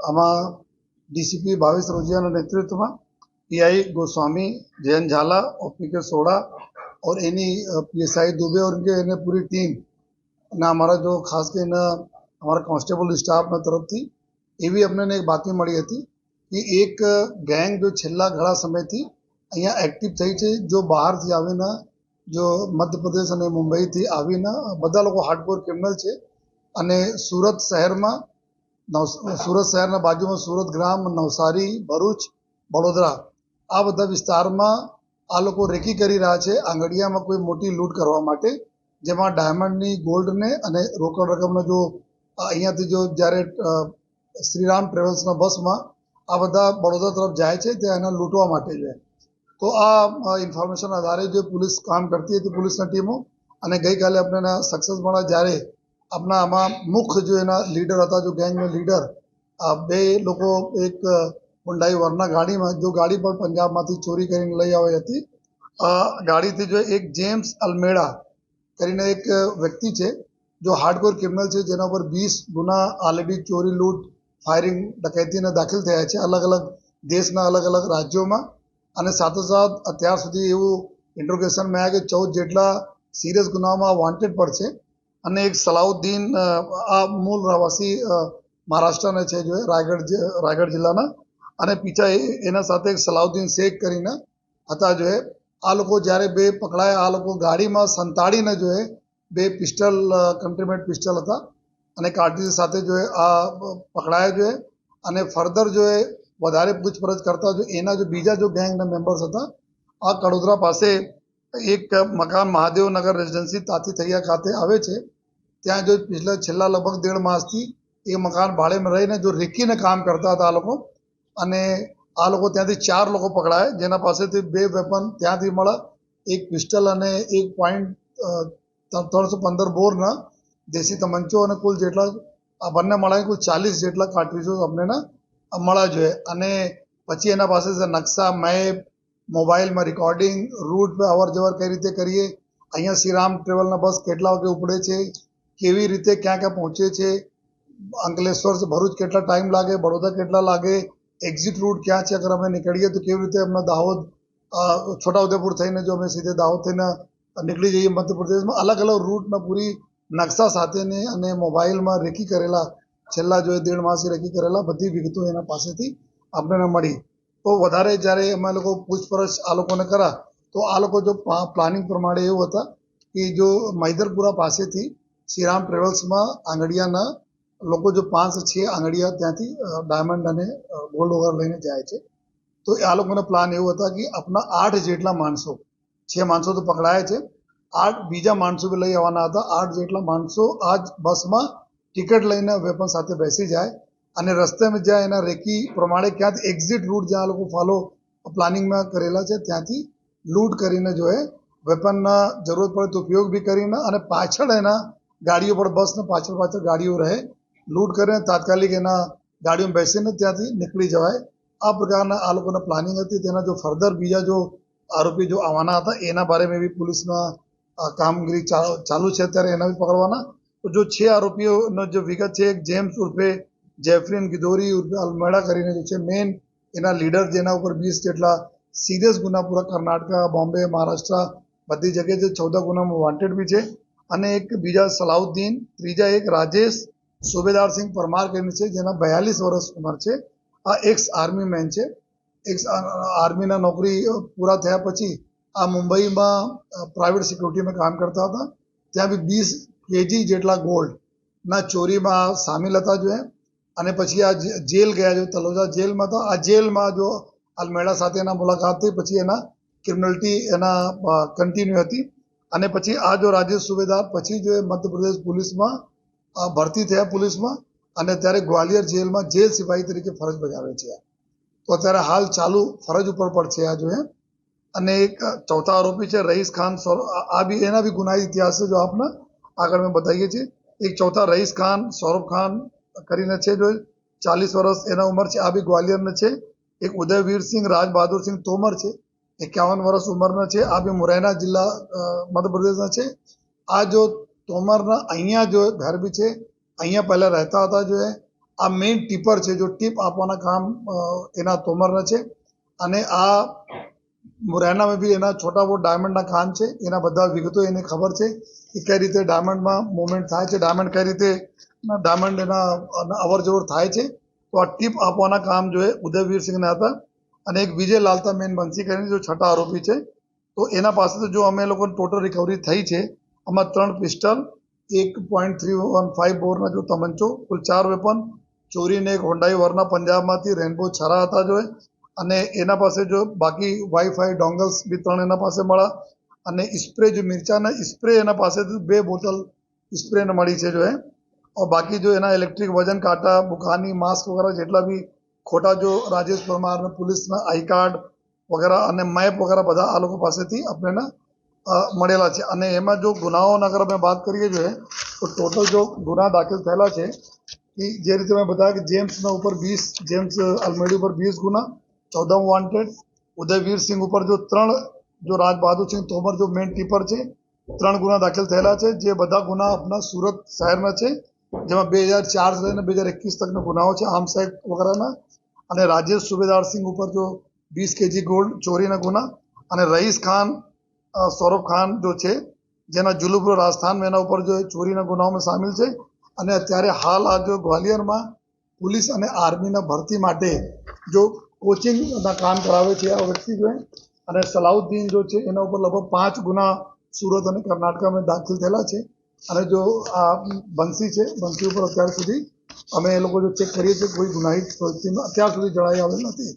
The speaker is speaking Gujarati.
આમાં ડીસીપી ભાવેશ રોજિયાના નેતૃત્વમાં પીઆઈ गोस्वामी जयंत झाला और पी के सोड़ा और એની પીએસઆઈ दुबे और इनके એને પૂરી ટીમ અને અમારા જો ખાસ કરીને અમારા કોન્સ્ટેબલ સ્ટાફના તરફથી એવી અમને એક બાતમી મળી હતી કે એક ગેંગ જો છેલ્લા ઘણા સમયથી અહીંયા એક્ટિવ થઈ છે જો બહારથી આવીને જો મધ્યપ્રદેશ અને મુંબઈથી આવીને બધા લોકો હાર્ડકોર ક્રિમિનલ છે અને સુરત શહેરમાં નવ સુરત શહેરના બાજુમાં સુરત ગ્રામ, નવસારી, ભરૂચ, વડોદરા. આ બધા વિસ્તારમાં આ લોકો રેકી કરી રહ્યા છે આંગડિયામાં કોઈ મોટી લૂંટ કરવા માટે, જેમાં ડાયમંડની ગોલ્ડને અને રોકડ રકમનો જો અહીંયાથી જો જ્યારે શ્રીરામ ટ્રેવલ્સના બસમાં આ બધા બડોદરા તરફ જાય છે, ત્યાં એને લૂંટવા માટે છે. તો આ ઇન્ફોર્મેશન આધારે જે પોલીસ કામ કરતી હતી પોલીસની ટીમો, અને ગઈકાલે આપણે સક્સેસ મળ્યા જ્યારે આપણા આમાં મુખ્ય જો એના લીડર હતા, જો ગેંગના લીડર આ બે લોકો એક હુંડાઈ વરના ગાડીમાં, જો ગાડી પણ પંજાબમાંથી ચોરી કરીને લઈ આવી હતી. ગાડીથી જો એક જેમ્સ અલમેડા કરીને એક વ્યક્તિ છે, જો હાર્ડકોર ક્રિમિનલ છે, જેના ઉપર વીસ ગુના ઓલરેડી ચોરી, લૂંટ ફાયરિંગ ડકૈતીના દાખલ થયા છે અલગ અલગ દેશના અલગ અલગ રાજ્યોમાં. અને સાથોસાથ અત્યાર સુધી એવું ઇન્ટ્રોગેશનમાં આવ્યા કે ચૌદ જેટલા સિરિયસ ગુનામાં વોન્ટેડ પર છે. અને એક સલાઉદ્દીન આ મૂળ રહેવાસી મહારાષ્ટ્રના છે જો રાયગઢ રાયગઢ જિલ્લાના. અને પીછા એના સાથે એક સલાઉદ્દીન શેખ કરીને હતા જો. આ લોકો જ્યારે બે પકડાયા, આ લોકો ગાડીમાં સંતાડીને જો બે પિસ્ટલ કન્ટ્રીમેટ પિસ્ટલ હતા. અને કાળજી સાથે જો આ પકડાયા જો. અને ફર્ધર જો વધારે પૂછપરછ કરતા જો, એના જો બીજા જો ગેંગના મેમ્બર્સ હતા, આ કડોદરા પાસે એક મકાન મહાદેવનગર રેસિડેન્સી તાતીથૈયા ખાતે આવે છે. ત્યાં જો પિછલા છેલ્લા લગભગ દેઢ માસથી એ મકાન ભાડેમાં રહીને જો રેકીને કામ કરતા હતા આ લોકો અને આ લોકો ત્યાંથી ચાર લોકો પકડાયા. જેના પાસેથી બે વેપન ત્યાંથી મળે, એક પિસ્ટલ અને એક પોઈન્ટ ત્રણસો પંદર બોરના દેશી તમંચો અને કુલ જેટલા, આ બંને મળાય, કુલ ચાલીસ જેટલા કાર્ટ્રીજો અમને મળ્યા જોઈએ. અને પછી એના પાસે નકશા મેપ મોબાઈલમાં રેકોર્ડિંગ રૂટ પર અવર જવર કઈ રીતે કરીએ? અહીંયા શ્રીરામ ટ્રેવલના બસ કેટલા વાગે ઉપડે છે? કેવી રીતે ક્યાં ક્યાં પહોંચે છે? અંકલેશ્વર ભરૂચ કેટલા ટાઈમ લાગે? બરોડા કેટલા લાગે? એક્ઝિટ રૂટ ક્યાં છે? અગર અમે નીકળીએ તો કેવી રીતે અમને દાહોદ છોટાઉદેપુર થઈને જો અમે સીધે દાહોદ થઈને નીકળી જઈએ મધ્યપ્રદેશમાં અલગ અલગ રૂટના પૂરી નકશા સાથેની અને મોબાઈલમાં રેકી કરેલા, છેલ્લા જો દેઢ માસથી રેકી કરેલા બધી વિગતો એના પાસેથી આપણને મળી. તો વધારે જ્યારે અમે લોકો પૂછપરછ આ લોકોને કરા, તો આ લોકો જો પ્લાનિંગ પ્રમાણે એવું હતા કે જો મૈદરપુરા પાસેથી શ્રીરામ ટ્રેવલ્સમાં આંગડિયાના લોકો જો પાંચ છ આંગડિયા ત્યાંથી ડાયમંડ અને ગોલ્ડ વગર લઈને જાય છે. તો આ લોકોનો પ્લાન એવો હતા કે આપણા આઠ જેટલા માણસો, છ માણસો તો પકડાયા છે, આઠ બીજા માણસો બી લઈ આવવાના હતા, આઠ જેટલા માણસો આ જ બસમાં ટિકિટ લઈને વેપન સાથે બેસી જાય અને રસ્તામાં જ્યાં એના રેકી પ્રમાણે ક્યાંથી એક્ઝિટ રૂટ જ્યાં લોકો ફોલો પ્લાનિંગમાં કરેલા છે, ત્યાંથી લૂંટ કરીને જો એ વેપનના જરૂરત પડે તો ઉપયોગ બી કરીને અને પાછળ એના ગાડીઓ પર બસને પાછળ પાછળ ગાડીઓ રહે લૂંટ કરીને તાત્કાલિક એના ગાડીઓમાં બેસીને ત્યાંથી નીકળી જવાય. આ પ્રકારના આ લોકોના પ્લાનિંગ હતી. તેના જો ફર્ધર બીજા જો આરોપી જો આવવાના હતા, એના બારેમાં બી પોલીસના કામગીરી ચાલુ છે અત્યારે એના બી પકડવાના. તો જો છે આરોપીઓનો જો વિગત છે જેમ્સ ઉર્ફે જેફરીન ગિદોરી ઉર્ફે અલમેડા કરીને જે છે મેન એના લીડર જેના ઉપર વીસ જેટલા સિરિયસ ગુના પૂરા કર્ણાટક બોમ્બે મહારાષ્ટ્ર બધી જગ્યાએ જે ચૌદ ગુનામાં વોન્ટેડ બી છે અને એક બીજા સલાઉદ્દીન ત્રીજા એક રાજેશ સુબેદાર સિંહ પરમાર કરીને છે જેના બયાલીસ વર્ષ ઉંમર છે આ એક્સ આર્મી મેન છે એક્સ આર્મીના નોકરી પૂરા થયા પછી આ મુંબઈમાં પ્રાઇવેટ સિક્યુરિટીમાં કામ કરતા હતા ત્યાં બી વીસ કેજી જેટલા ગોલ્ડના ચોરીમાં સામેલ હતા જો એ. અને પછી આ જેલ ગયા જો તલોજા જેલમાં તો આ જેલમાં જો અલમેડા સાથે એના મુલાકાત થઈ, પછી એના ક્રિમિનલિટી એના કન્ટિન્યુ હતી. અને પછી આ જો રાજેશ સુબેદાર પછી જો એ મધ્યપ્રદેશ પોલીસમાં ભરતી થયા પોલીસમાં, અને અત્યારે ગ્વાલિયર જેલમાં જેલ સિપાહી તરીકે ફરજ બજાવે છે. તો અત્યારે હાલ ચાલુ ફરજ ઉપર પણ છે આ જો એ અને એક ચોથા આરોપી છે રઈસ ખાન આ બી એના બી ગુનાહિત ઇતિહાસ જો આપને આગળ મેં બતાવીએ છીએ. એક ચોથા રઈસ ખાન, સૌરભ ખાન કરીને છે જો ચાલીસ વર્ષ એના ઉંમર છે, આ બી ગ્વાલિયરના છે. એક ઉદયવીર સિંહ રાજ બહાદુર સિંહ તોમર છે. એકાવન વર્ષ ઉંમરના છે. આ બી મુરૈના જિલ્લા મધ્યપ્રદેશના છે. આ જો તોમરના અહીંયા જો ઘર બી છે, અહીંયા પહેલાં રહેતા હતા જો આ મેઇન ટીપર છે, જો ટીપ આપવાના કામ એના તોમરના છે. અને આ મુરૈનામાં બી એના છોટા બહુ ડાયમંડના કામ છે. એના બધા વિગતો એને ખબર છે કે કઈ રીતે ડાયમંડમાં મુવમેન્ટ થાય છે ડાયમંડ કઈ રીતે ડાયમંડ એના અવર જવર થાય છે. તો આ ટીપ આપવાના કામ જોઈએ એ ઉદયવીર સિંહના હતા અને એક વિજય લાલતા મેન બંસી કરીને જો છઠ્ઠા આરોપી છે. તો એના પાસેથી જો અમે લોકો ટોટલ રિકવરી થઈ છે, આમાં ત્રણ પિસ્ટલ, એક પોઈન્ટ થ્રી વન ફાઇવ બોરના જો તમંચો કુલ ચાર વેપન ચોરીને એક હોન્ડાઈ વરના પંજાબમાંથી રેનબો છરા હતા જોએ. અને એના પાસે જો બાકી વાઈફાઈ ડોંગલ્સ બી ત્રણ એના પાસે મળ્યા. અને સ્પ્રે જો મિરચાના સ્પ્રે એના પાસેથી બે બોટલ સ્પ્રેને મળી છે જો એ और बाकी जो है ना इलेक्ट्रिक वजन काटा बुखानी मास्क वगैरह જેટલા બી ખોટા જો રાજેશ પરમાર અને પોલીસના આઈ કાર્ડ વગેરે અને મેપ વગેરે બધા આ લોકો પાસેથી આપણને અ, મળેલા છે અને એમાં જો ગુનાઓના અગર અમે વાત કરીએ જોઈએ તો ટોટલ જો ગુના દાખલ થયેલા છે કે જે રીતે મેં बताया કે જેમ્સના ઉપર વીસ જેમ્સ અલમેડી ઉપર વીસ ગુના ચૌદમ વોન્ટેડ ઉદયવીર સિંહ ઉપર જો ત્રણ જો રાજ બહાદુર સિંહ તોમર જો મેન ટીપર છે ત્રણ ગુના દાખલ થયેલા છે જે બધા ગુના આપણા સુરત શહેરના છે જેમાં બે હજાર ચાર લઈને બે હજાર એકવીસ તકના ગુનાઓ છે આર્મ્સ એક્ટ વગેરેના. અને રાજેશ સુબેદાર સિંહ ઉપર જો વીસ કેજી ગોલ્ડ ચોરીના ગુના અને રઈસ ખાન સૌરભ ખાન જો છે, જેના જુલુપુર રાજસ્થાન એના ઉપર જો ચોરીના ગુનાઓમાં સામેલ છે. અને અત્યારે હાલ આ જો ગ્વાલિયરમાં પોલીસ અને આર્મીના ભરતી માટે જો કોચિંગના કામ કરાવે છે આ વ્યક્તિ જોઈએ અને સલાઉદ્દીન જો છે, એના ઉપર લગભગ પાંચ ગુના સુરત અને કર્ણાટકમાં દાખલ થયેલા છે. અને જો આ બંસી છે, બંસી ઉપર અત્યાર સુધી અમે એ લોકો જો ચેક કરીએ છીએ, કોઈ ગુનાહિત પ્રવૃત્તિમાં અત્યાર સુધી જણાઈ આવેલ નથી.